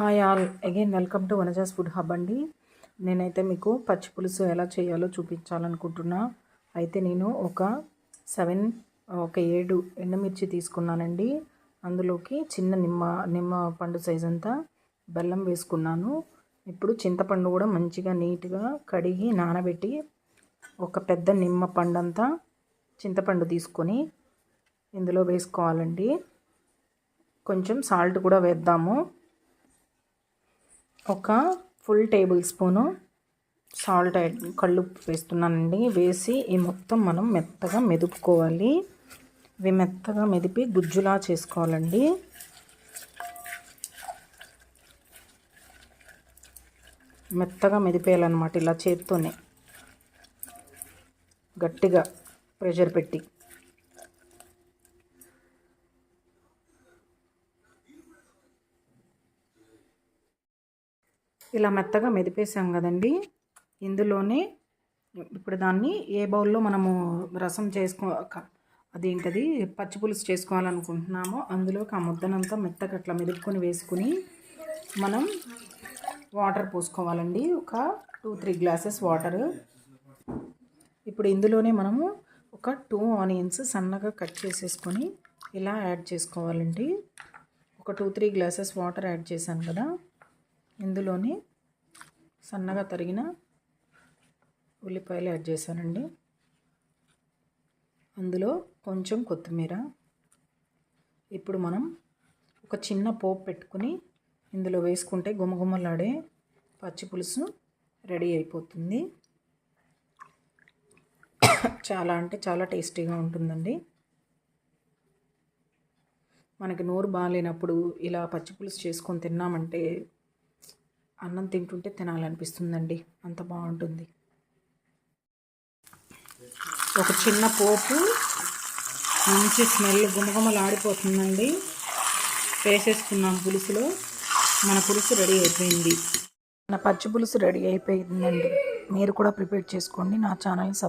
Hi all. Again welcome to Vanaja's food hub అండి. నేనైతే మీకు పచ్చి పులుసు ఎలా చేయాలో చూపించాలనుకుంటున్నా. అయితే నేను ఒక సెవెన్ ఒక ఏడు ఎండుమిర్చి తీసుకున్నానండి. అందులోకి చిన్న నిమ్మ నిమ్మ పండు సైజ్ అంతా బెల్లం వేసుకున్నాను. ఇప్పుడు చింతపండు కూడా మంచిగా నీట్గా కడిగి నానబెట్టి ఒక పెద్ద నిమ్మ పండు అంతా చింతపండు తీసుకొని ఇందులో వేసుకోవాలండి. కొంచెం సాల్ట్ కూడా వేద్దాము. ఒక ఫుల్ టేబుల్ స్పూను సాల్ట్ కళ్ళు వేస్తున్నానండి. వేసి ఈ మొత్తం మనం మెత్తగా మెదుపుకోవాలి. ఇవి మెత్తగా మెదిపి గుజ్జులా చేసుకోవాలండి. మెత్తగా మెదిపేయాలన్నమాట ఇలా చేత్తోనే. గట్టిగా ప్రెషర్ పెట్టి. ఇలా మెత్తగా మెదిపేసాం కదండి. ఇందులోనే ఇప్పుడు దాన్ని ఏ బౌల్లో మనము రసం చేసుకో అదేంటది పచ్చి పులుసు చేసుకోవాలనుకుంటున్నామో అందులోకి ఆ ముద్దనంతా మెత్తగా అట్లా మెదుపుకొని వేసుకుని మనం వాటర్ పోసుకోవాలండి. ఒక టూ త్రీ గ్లాసెస్ వాటర్. ఇప్పుడు ఇందులోనే మనము ఒక టూ ఆనియన్స్ సన్నగా కట్ చేసేసుకొని ఇలా యాడ్ చేసుకోవాలండి. ఒక two three glasses water add చేశాను కదా. ఇందులోని సన్నగా తరిగిన ఉల్లిపాయలు యాడ్ చేశానండి. అందులో కొంచెం కొత్తిమీర. ఇప్పుడు మనం ఒక చిన్న పోపు పెట్టుకుని ఇందులో వేసుకుంటే గుమగుమలాడే పచ్చి పులుసు రెడీ అయిపోతుంది. చాలా అంటే చాలా టేస్టీగా ఉంటుందండి. మనకి నోరు బాగాలేనప్పుడు ఇలా పచ్చి పులుసు చేసుకొని తిన్నామంటే అన్నం తింటుంటే తినాలనిపిస్తుందండి. అంత బాగుంటుంది. ఒక చిన్న పోపు మంచి స్మెల్ గుమగుమలాడిపోతుందండి. వేసేసుకున్నాం పులుసులో. మన పులుసు రెడీ అయిపోయింది. మన పచ్చి పులుసు రెడీ అయిపోయిందండి. మీరు కూడా ప్రిపేర్ చేసుకోండి. నా ఛానల్ సబ్